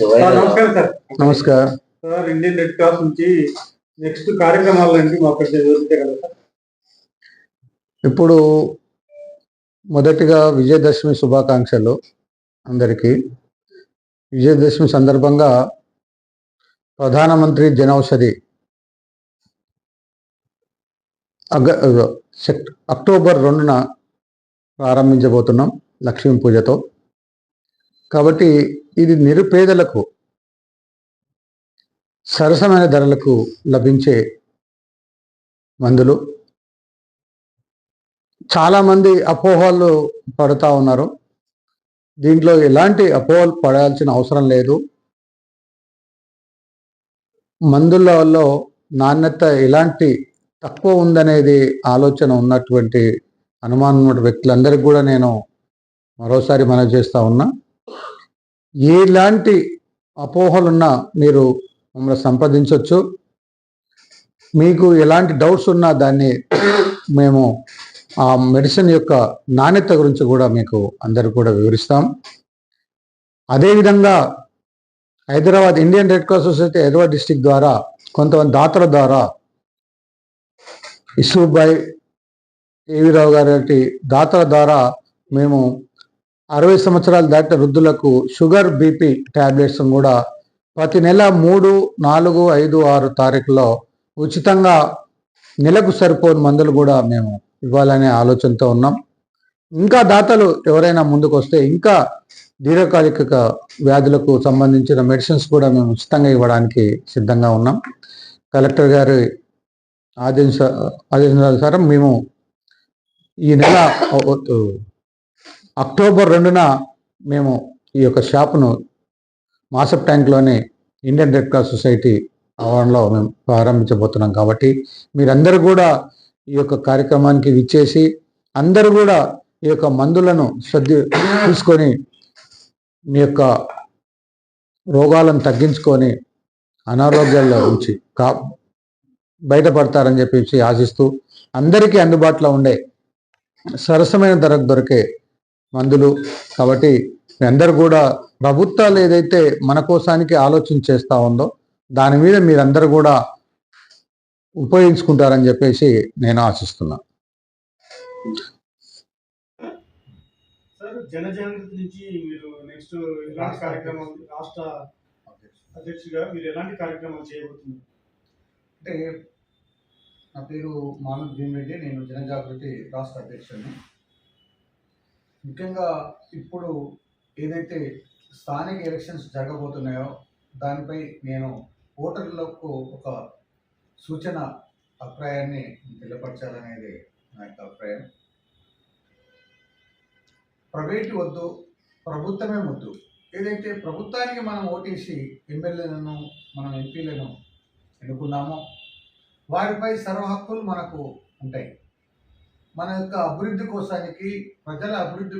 నమస్కారం సార్. నమస్కారం. Sir Indian red cross నుంచి నెక్స్ట్ కార్యక్రమాలు ఏంటి మాకు వివరించగలరా ఇప్పుడు మొదటిగా విజయదశమి శుభాకాంక్షలు అందరికీ. విజయదశమి సందర్భంగా ప్రధానమంత్రి జనౌషధి అగ అక్టోబర్ రెండున ప్రారంభించబోతున్నాం లక్ష్మీ పూజతో. కాబట్టి ఇది నిరుపేదలకు సరసమైన ధరలకు లభించే మందులు. చాలామంది అపోహలు పడుతూ ఉన్నారు. దీంట్లో ఎలాంటి అపోహలు పడాల్సిన అవసరం లేదు. మందులలో నాణ్యత ఎలాంటి తక్కువ ఉందనేది ఆలోచన ఉన్నటువంటి అనుమానం ఉన్న వ్యక్తులందరికీ కూడా నేను మరోసారి మనం చేస్తూ ఉన్నా. ఎలాంటి అపోహలున్నా మీరు మమ్మల్ని సంప్రదించవచ్చు మీకు ఎలాంటి డౌట్స్ ఉన్నా దాన్ని మేము ఆ మెడిసిన్ యొక్క నాణ్యత గురించి కూడా మీకు అందరు కూడా వివరిస్తాం. అదేవిధంగా Hyderabad Indian Red Cross society Hyderabad district ద్వారా కొంతమంది దాతల ద్వారా ఇసుబాయ్ ఏవిరావు గారి దాతల ద్వారా మేము అరవై సంవత్సరాలు దాటిన వృద్ధులకు షుగర్ బీపీ ట్యాబ్లెట్స్ కూడా ప్రతి నెల మూడు నాలుగు ఐదు ఆరు తారీఖులో ఉచితంగా నెలకు సరిపోని మందులు కూడా మేము ఇవ్వాలనే ఆలోచనతో ఉన్నాం. ఇంకా దాతలు ఎవరైనా ముందుకు వస్తే ఇంకా దీర్ఘకాలిక వ్యాధులకు సంబంధించిన మెడిసిన్స్ కూడా మేము ఉచితంగా ఇవ్వడానికి సిద్ధంగా ఉన్నాం. కలెక్టర్ గారి ఆదేశ ఆదేశానుసారం మేము ఈ నెల అక్టోబర్ రెండున మేము ఈ యొక్క షాపును మాసప్ ట్యాంక్లోని ఇండియన్ రెడ్ క్రాస్ సొసైటీ ఆవరణలో మేము ప్రారంభించబోతున్నాం కాబట్టి మీరందరూ కూడా ఈ యొక్క కార్యక్రమానికి విచ్చేసి అందరూ కూడా ఈ యొక్క మందులను శ్రద్ధ తీసుకొని మీ యొక్క రోగాలను తగ్గించుకొని అనారోగ్యాల్లో ఉంచి కా బయటపడతారని చెప్పేసి ఆశిస్తూ అందరికీ అందుబాటులో ఉండే సరసమైన ధరకు దొరికే మందులు. కాబట్టి మీ అందరు కూడా ప్రభుత్వాలు ఏదైతే మన కోసానికి ఆలోచన చేస్తూ ఉందో దాని మీద మీరందరూ కూడా ఉపయోగించుకుంటారని చెప్పేసి నేను ఆశిస్తున్నా. సార్ జనజాగృతి నుంచి మీరు నెక్స్ట్ ఎలాంటి కార్యక్రమం రాష్ట్ర అధ్యక్షుడిగా మీరు ఎలాంటి కార్యక్రమాలు చేయబోతున్నారు? అంటే నా పేరు మానవ్ భీమిరెడ్డి నేను జనజాగృతి రాష్ట్ర అధ్యక్షుడిని. ముఖ్యంగా ఇప్పుడు ఏదైతే స్థానిక ఎలక్షన్స్ జరగబోతున్నాయో దానిపై నేను ఓటర్లకు ఒక సూచన అభిప్రాయాన్ని తెలియపరచాలనేది నా యొక్క అభిప్రాయం. ప్రైవేట్ వద్దు ప్రభుత్వమే వద్దు. ఏదైతే ప్రభుత్వానికి మనం ఓటేసి ఎమ్మెల్యేలను మనం ఎంపీలను ఎన్నుకున్నామో వారిపై సర్వ హక్కులు మనకు ఉంటాయి. మన యొక్క అభివృద్ధి కోసానికి ప్రజల అభివృద్ధి